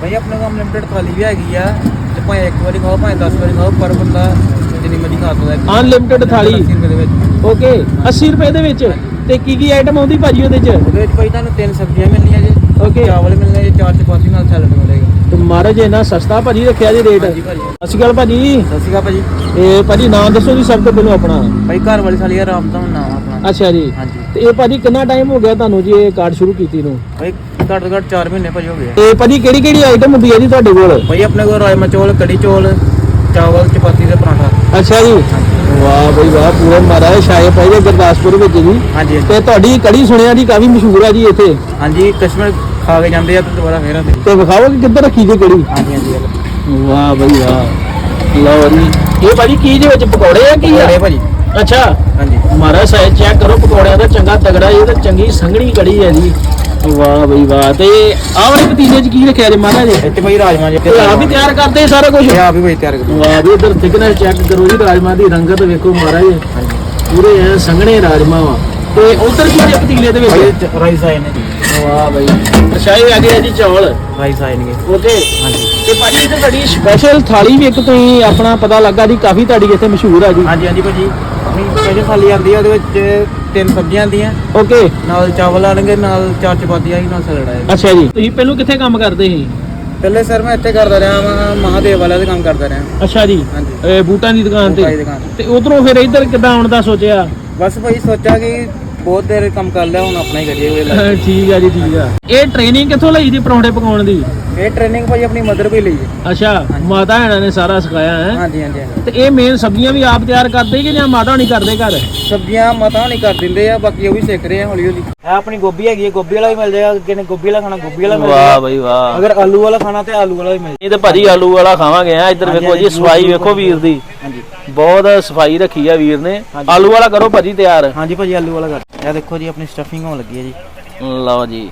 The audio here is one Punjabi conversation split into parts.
ਭਾਈ ਆਪਣੇ ਕੋਲ ਅਨਲਿਮਿਟਡ ਥਾਲੀ ਵੀ ਹੈਗੀ ਆ। ਤੇ ਭਾਵੇਂ ਇੱਕ ਵਾਰੀ ਖਾਓ ਭਾਵੇਂ 10 ਵਾਰੀ ਖਾਓ ਪਰ ਬੰਦਾ ਜਿੰਨੀ ਮਰਜ਼ੀ ਖਾ ਸਕਦਾ ਹੈ। ਅਨਲਿਮਿਟਡ ਥਾਲੀ। 80 ਰੁਪਏ ਦੇ ਵਿੱਚ। ਓਕੇ 80 ਰੁਪਏ ਦੇ ਵਿੱਚ। ਤੇ ਕੀ ਕੀ ਆਈਟਮ ਆਉਂਦੀ ਭਾਜੀ ਉਹਦੇ ਚ? ਉਹਦੇ ਵਿੱਚ ਭਾਈ ਤੁਹਾਨੂੰ ਤਿੰਨ ਸਬਜ਼ੀਆਂ ਮਿਲਣੀਆਂ ਜੀ। Okay. ਚਾਵਲ ਮਿਲਣੇ ਜੀ ਚਾਰ ਚਪਾਤੀ ਨਾਲ ਸੈਲਡ ਮਿਲੇਗਾ। ਤੇ ਮਹਾਰਾਜ ਇੰਨਾ ਸਸਤਾ ਭਾਜੀ ਰੱਖਿਆ ਜੀ ਰੇਟ ਹਾਂਜੀ ਭਾਜੀ। ਸਤਿ ਸ਼੍ਰੀ ਅਕਾਲ ਭਾਜੀ। ਸਤਿ ਸ਼੍ਰੀ ਅਕਾਲ ਭਾਜੀ। ਇਹ ਭਾਜੀ ਨਾਮ ਦੱਸੋ ਜੀ ਸਭ ਤੋਂ ਪਹਿਲਾਂ ਆਪਣਾ। ਭਾਈ ਘਰ ਵਾਲੀ ਸਾਲੀ ਦਾ ਰਾਮ ਦਾ ਨਾਮ ਆ ਆਪਣਾ। ਅੱਛਾ ਜੀ। ਹਾਂਜੀ। ਤੇ ਇਹ ਭਾਜੀ ਕਿੰਨਾ ਟਾਈਮ ਹੋ ਗਿਆ ਤੁਹਾਨੂੰ ਜੀ ਇਹ ਕਾਰਡ ਸ਼ੁਰੂ ਕੀਤੀ ਨੂੰ? ਭਾਈ ਘੱਟ ਤੋਂ ਘੱਟ 4 ਮਹੀਨੇ ਭਾਜੀ ਹੋ ਗਏ ਆ। ਤੇ ਭਾਜੀ ਕਿਹੜੀ ਕਿਹੜੀ ਆਈਟਮ ਹੁੰਦੀ ਹੈ ਜੀ ਤੁਹਾਡੇ ਕੋਲ? ਭਾਈ ਆਪਣੇ ਕੋਲ ਰਾਜਮਾ ਚੌਲ ਕੜੀ ਚੌਲ ਚਾਵਲ ਚਪਾਤੀ ਤੇ ਪਰਾਂਠਾ। ਅੱਛਾ ਜੀ। ਵਾਹ ਬਈ ਵਾਹ ਪੂਰੇ ਮਹਾਰਾਜ ਸ਼ਾਇਦ ਜੀ ਗੁਰਦਾਸਪੁਰ ਵਿੱਚ ਜੀ। ਹਾਂਜੀ ਤੇ ਤੁਹਾਡੀ ਕੜੀ ਸੁਣਿਆ ਜੀ ਕਾਫੀ ਮਸ਼ਹੂਰ ਹੈ ਜੀ ਇੱਥੇ। ਹਾਂਜੀ ਕਸਟਮਰ ਖਾ ਕੇ ਜਾਂਦੇ ਆ ਤੇ ਦੁਬਾਰਾ ਫੇਰ ਆਉਂਦੇ ਤੇ ਵਿਖਾਓ ਕਿ ਕਿੱਧਰ ਰੱਖੀ ਜੀ ਕੜੀ? ਹਾਂਜੀ ਹਾਂਜੀ ਵਾਹ ਬਈ ਵਾਹ। ਲਓ ਜੀ। ਇਹ ਭਾਜੀ ਕੀ ਦੇ ਵਿੱਚ ਪਕੌੜੇ ਆ ਕੀ ਆ? ਅਰੇ ਭਾਜੀ। ਅੱਛਾ। ਹਾਂਜੀ। ਮਹਾਰਾਜ ਸਾਇਦ ਚੈੱਕ ਕਰੋ ਪਕੌੜਿਆਂ ਦਾ ਚੰਗਾ ਤਗੜਾ ਇਹ ਤਾਂ ਚੰਗੀ ਸੰਘਣੀ ਕੜੀ ਹੈ ਜੀ। ਵਾਹ ਬਈ ਵਾਹ। ਤੇ ਆਹ ਵਾਲੇ ਪਤੀਲੇ 'ਚ ਕੀ ਰੱਖਿਆ ਜੀ ਮਹਾਰਾਜ? ਇੱਥੇ ਭਾਈ ਰਾਜਮਾ ਜੀ ਇਹ ਆਪ ਹੀ ਤਿਆਰ ਕਰਦੇ ਸਾਰਾ ਕੁਝ ਇਹ ਆਪ ਹੀ ਭਾਈ ਤਿਆਰ ਕਰਦੇ ਵਾਹ ਵੀ ਇਧਰ ਥਿਕਨੈਸ ਚੈੱਕ ਕਰੋ ਜੀ ਰਾਜਮਾ ਦੀ ਰੰਗਤ ਵੇਖੋ ਮਹਾਰਾਜ। ਪੂਰੇ ਐ ਸੰਘਣੇ ਰਾਜਮਾ ਵਾ। ਤੇ ਉਧਰ ਕੀ ਪਤੀਲੇ ਦੇ ਵਿੱਚ? ਰਾਈਸ ਆਏ ਨੇ ਜੀ। ਵਾਹ ਬਈ। ਅੱਛਾ ਇਹ ਆ ਗਿਆ ਜੀ ਚੌਲ। ਰਾਈਸ ਆਏ ਨੇ ਓਕੇ ਹਾਂਜੀ। ਤੇ ਭਾਜੀ ਇੱਥੇ ਤੁਹਾਡੀ ਸਪੈਸ਼ਲ ਥਾਲੀ ਵੀ ਇੱਕ ਤੁਸੀਂ ਆਪਣਾ ਪਤਾ ਲੱਗਾ ਜੀ ਕਾਫੀ ਤੁਹਾਡੀ ਇੱਥੇ ਮਸ਼ਹੂਰ ਆ ਜੀ। ਹਾਂਜੀ ਹਾਂਜੀ ਭਾਜੀ। ਆਪਣੀ ਪਹਿਲੇ ਥਾਲੀ ਆਉਂਦੀ ਆ ਉਹਦੇ ਵਿੱਚ ਤਿੰਨ ਸਬਜ਼ੀਆਂ ਆਉਂਦੀਆਂ ਓਕੇ ਨਾਲ ਚਾਵਲ ਆਣਗੇ ਨਾਲ ਚਾਰ ਚਪਾਤੀ ਆਈ ਨਾਲ ਸੈਲਡ ਆਏਗਾ। ਅੱਛਾ ਜੀ। ਤੁਸੀਂ ਪਹਿਲਾਂ ਕਿੱਥੇ ਕੰਮ ਕਰਦੇ ਸੀ? ਪਹਿਲੇ ਸਰ ਮੈਂ ਇੱਥੇ ਕਰਦਾ ਰਿਹਾ ਵਾਂ ਮਹਾਦੇਵ ਵਾਲਿਆਂ ਦੇ ਕੰਮ ਕਰਦਾ ਰਿਹਾ। ਅੱਛਾ ਜੀ। ਹਾਂਜੀ। ਇਹ ਬੂਟਾਂ ਦੀ ਦੁਕਾਨ ਬੂਟਾਂ ਦੀ ਤੇ ਦੁਕਾਨ ਤੇ। ਉਧਰੋਂ ਫਿਰ ਇੱਧਰ ਕਿੱਦਾਂ ਆਉਣ ਦਾ ਸੋਚਿਆ? ਬਸ ਭਾਈ ਸੋਚਿਆ ਕਿ ਬਹੁਤ ਦੇਰ ਕੰਮ ਕਰ ਲਿਆ ਹੁਣ ਆਪਣਾ ਹੀ ਕਰੀਏ ਕੋਈ ਲੱਗ ਠੀਕ ਆ ਜੀ ਠੀਕ ਆ। ਇਹ ਟ੍ਰੇਨਿੰਗ ਕਿੱਥੋਂ ਲਈ ਜੀ ਪਰੌਂਠੇ ਪਕਾਉਣ ਦੀ? ਇਹ ਟ੍ਰੇਨਿੰਗ ਭਾਈ ਆਪਣੀ ਮਦਰ ਵੀ ਲਈ। ਹੈ ਅੱਛਾ ਮਾਤਾ ਇਹਨਾਂ ਨੇ ਸਾਰਾ ਸਿਖਾਇਆ ਹੈ। ਹਾਂਜੀ ਹਾਂਜੀ ਹਾਂਜੀ। ਤੇ ਇਹ ਮੇਨ ਸਬਜ਼ੀਆਂ ਵੀ ਆਪ ਤਿਆਰ ਕਰਦੇ ਕਿ ਜਾਂ ਮਾਤਾ ਨਹੀਂ ਕਰਦੇ ਘਰ? ਸਬਜ਼ੀਆਂ ਮਤਾ ਨਹੀਂ ਕਰ ਦਿੰਦੇ ਆ ਬਾਕੀ ਉਹ ਵੀ ਸਿੱਖ ਰਹੇ ਆ ਹੌਲੀ ਹੌਲੀ ਇਹ ਆਪਣੀ ਗੋਭੀ ਹੈਗੀ ਹੈ ਗੋਭੀ ਵਾਲਾ ਵੀ ਮਿਲ ਜਾਏਗਾ ਅੱਗੇ ਨੇ ਗੋਭੀ ਵਾਲਾ ਖਾਣਾ ਗੋਭੀ ਵਾਲਾ ਮਿਲ ਜਾਏਗਾ। ਬਈ ਵਾਹ। ਅਗਰ ਆਲੂ ਵਾਲਾ ਖਾਣਾ ਤੇ ਆਲੂ ਵਾਲਾ ਵੀ ਮਿਲ ਇਹ ਤੇ ਭਾਜੀ ਆਲੂ ਵਾਲਾ ਖਾਵਾਂਗੇ ਆ ਇੱਧਰ ਵੇਖੋ ਜੀ ਜ਼ਰੂਰ ਵੇਖੋ ਵੀਰ ਦੀ। ਹਾਂਜੀ। ਬਹੁਤ ਸਫ਼ਾਈ ਰੱਖੀ ਆ ਵੀਰ ਨੇ। ਹਾਂਜੀ। ਆਲੂ ਵਾਲਾ ਕਰੋ ਭਾਜੀ ਤਿਆਰ। ਹਾਂਜੀ ਭਾਜੀ ਆਲੂ ਵਾਲਾ ਕਰ। ਇਹ ਦੇਖੋ ਜੀ ਆਪਣੀ ਸਟਫਿੰਗ ਹੋਣ ਲੱਗੀ ਹੈ ਜੀ। ਲਓ ਜੀ।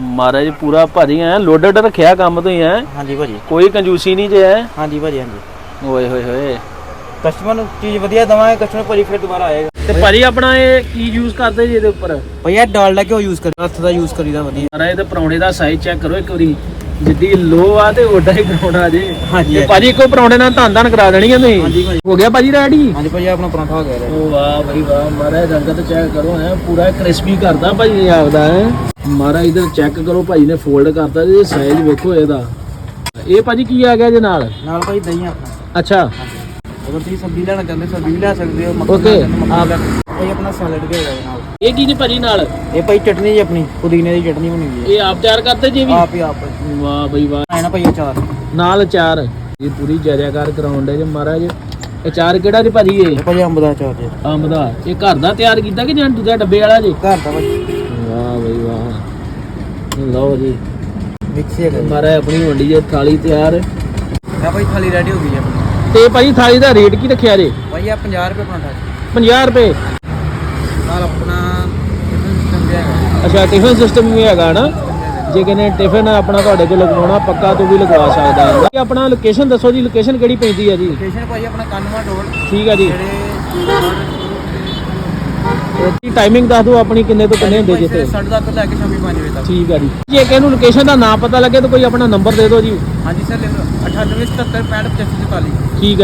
ਮਹਾਰਾਜ ਪੂਰਾ ਭਾਜੀ ਐ ਲੋਡਡ ਰੱਖਿਆ ਕੰਮ ਤੋਂ ਹੀ ਐ। ਹਾਂਜੀ ਭਾਜੀ। ਕੋਈ ਕੰਜੂਸੀ ਨਹੀਂ ਜੇ ਐ। ਹਾਂਜੀ ਭਾਜੀ ਹਾਂਜੀ। ਓਏ ਹੋਏ ਹੋਏ। ਕਸਟਮਰ ਨੂੰ ਚੀਜ਼ ਵਧੀਆ ਦਵਾਂਗੇ ਕਸਟਮਰ ਭਾਜੀ ਫਿਰ ਦੁਬਾਰਾ ਆਏਗਾ। ਤੇ ਭਾਜੀ ਆਪਣਾ ਇਹ ਕੀ ਯੂਜ਼ ਕਰਦੇ ਜੀ ਇਹਦੇ ਉੱਪਰ? ਭਾਈ ਇਹ ਡਾਲਡਾ ਕਿਉਂ ਯੂਜ਼ ਕਰੀ ਹੱਥ ਦਾ ਯੂਜ਼ ਕਰੀਦਾ ਵਧੀਆ। ਮਹਾਰਾਜ ਤੇ ਪਰੌਂਠੇ ਦਾ ਸਾਈਜ਼ ਚੈੱਕ ਕਰੋ ਇੱਕ ਵਾਰੀ। ਜਿੱਦੀ ਲੋ ਆ ਤੇ ਓਡਾ ਹੀ ਪਰੌਂਠਾ ਜੇ। ਹਾਂਜੀ ਤੇ ਭਾਜੀ ਇੱਕੋ ਪਰੌਂਠੇ ਨਾਲ ਧੰਨ ਧੰਨ ਕਰਾ ਦੇਣੀ ਆ ਤੁਸੀਂ? ਹਾਂਜੀ ਭਾਜੀ। ਹੋ ਗਿਆ ਭਾਜੀ ਰੈਡੀ ਹਾਂਜੀ ਭਾਜੀ ਆਪਣਾ ਪਰਾਂਠਾ ਹੋ ਗਿਆ। ਓ ਵਾਹ ਬਈ ਵਾਹ ਮਹਾਰਾਜ ਰੰਗਤ ਚੈੱਕ ਕਰੋ ਹੈ ਪੂਰਾ ਕ੍ਰਿਸਪੀ ਕਰਦਾ ਭਾਈ ਨੇ ਆਪਦਾ ਹੈ। ਮਹਾਰਾਜ ਇਧਰ ਚੈੱਕ ਕਰੋ ਭਾਈ ਨੇ ਫੋਲਡ ਕਰਤਾ ਜੀ ਸਾਈਜ਼ ਵੇਖੋ ਇਹਦਾ। ਇਹ ਭਾਜੀ ਕੀ ਆ ਗਿਆ ਜੇ ਨਾਲ? ਨਾਲ ਭਾਈ ਦਹੀਂ ਆਪਣਾ। ਅੱਛਾ। ਅਗਰ ਤੁਸੀਂ ਸਬਜ਼ੀ ਲੈਣਾ ਚਾਹੁੰਦੇ ਸਬਜ਼ੀ ਵੀ ਲੈ ਸਕਦੇ ਹੋ ਮੱਖਣ ਲੈ ਭਾਈ ਆਪਣਾ ਸੈਲਡ ਵੀ ਹੈਗਾ ਜੀ ਨਾਲ। ਇਹ ਕੀ ਜੀ ਭਾਜੀ ਨਾਲ? ਇਹ ਭਾਈ ਚਟਨੀ ਜੀ ਆਪਣੀ ਪੁਦੀਨੇ ਦੀ ਚਟਨੀ ਬਣੀ ਹੋਈ ਹੈ। ਇਹ ਆਪ ਤਿਆਰ ਕਰਦੇ ਜੀ ਵੀ? ਆਪ ਹੀ ਆਪ। ਵਾਹ ਬਈ ਵਾਹ। ਆਇਆ ਨਾ ਭਾਈ ਅਚਾਰ। ਨਾਲ ਅਚਾਰ। ਇਹ ਪੂਰੀ ਜਰਿਆਕਾਰ ਕਰਾਉਣ ਦੇ ਜੇ ਮਹਾਰਾਜ। ਅਚਾਰ ਕਿਹੜਾ ਜੀ ਭਾਜੀ ਇਹ? ਇਹ ਭਾਜੀ ਅੰਬ ਦਾ ਅਚਾਰ ਜੀ। ਅੰਬ ਦਾ। ਇਹ ਘਰ ਦਾ ਤਿਆਰ ਕੀਤਾ ਕਿ ਜਾਂ ਦੂਜਾ ਡੱਬੇ ਵਾਲਾ ਜੀ? ਘਰ ਦਾ ਭਾਜੀ ਵਾਹ ਬਈ ਵਾਹ। ਲਓ ਜੀ। ਮਿਕਸ ਜੀ ਮਹਾਰਾਜ ਆਪਣੀ ਵੰਡੀ ਜੇ ਥਾਲੀ ਤਿਆਰ। ਇਹ ਭਾਈ ਥਾਲੀ ਰੈਡੀ ਹੋ ਗਈ ਆਪਣੀ। ਤੇ ਭਾਜੀ ਥਾਲੀ ਦਾ ਰੇਟ ਕੀ ਰੱਖਿਆ ਜੇ? ਭਾਈ ਆ 50 ਰੁਪਏ ਪਰਾਂਠਾ ਜੀ। 50 ਰੁਪਏ। ਨਾਲ ਆਪਣਾ ਟਿਫਨ ਸਿਸਟਮ ਵੀ ਹੈਗਾ। ਅੱਛਾ ਟਿਫਨ ਸਿਸਟਮ ਵੀ ਹੈਗਾ ਨਾ? ਜੇ ਕਿਨੇ ਟਿਫਨ ਆਪਣਾ ਤੁਹਾਡੇ ਕੋਲ ਲਗਵਾਉਣਾ ਪੱਕਾ ਤੋਂ ਵੀ ਲਗਵਾ ਸਕਦਾ ਹੈ। ਇਹ ਆਪਣਾ ਲੋਕੇਸ਼ਨ ਦੱਸੋ ਜੀ ਲੋਕੇਸ਼ਨ ਕਿਹੜੀ ਪੈਂਦੀ ਹੈ ਜੀ? ਲੋਕੇਸ਼ਨ ਭਾਈ ਆਪਣਾ ਕਾਨਵਾ ਰੋਡ ਠੀਕ ਹੈ ਜੀ। ਤੇ ਟਾਈਮਿੰਗ ਦੱਸ ਦਿਓ ਆਪਣੀ ਕਿੰਨੇ ਤੋਂ ਕਿੰਨੇ ਹੁੰਦੇ ਜਿੱਥੇ। 7:30 ਤੋਂ ਲੈ ਕੇ ਸ਼ਾਮੀ 5 ਵਜੇ ਤੱਕ। ਠੀਕ ਹੈ ਜੀ। ਜੇ ਕਿਸੇ ਨੂੰ ਲੋਕੇਸ਼ਨ ਦਾ ਨਾਮ ਪਤਾ ਲੱਗੇ ਤਾਂ ਕੋਈ ਆਪਣਾ ਨੰਬਰ ਦੇ ਦਿਓ ਜੀ। ਹਾਂਜੀ ਸਰ ਲੈ ਲਓ। 98 77 65 85 44 ਠੀਕ ਹੈ।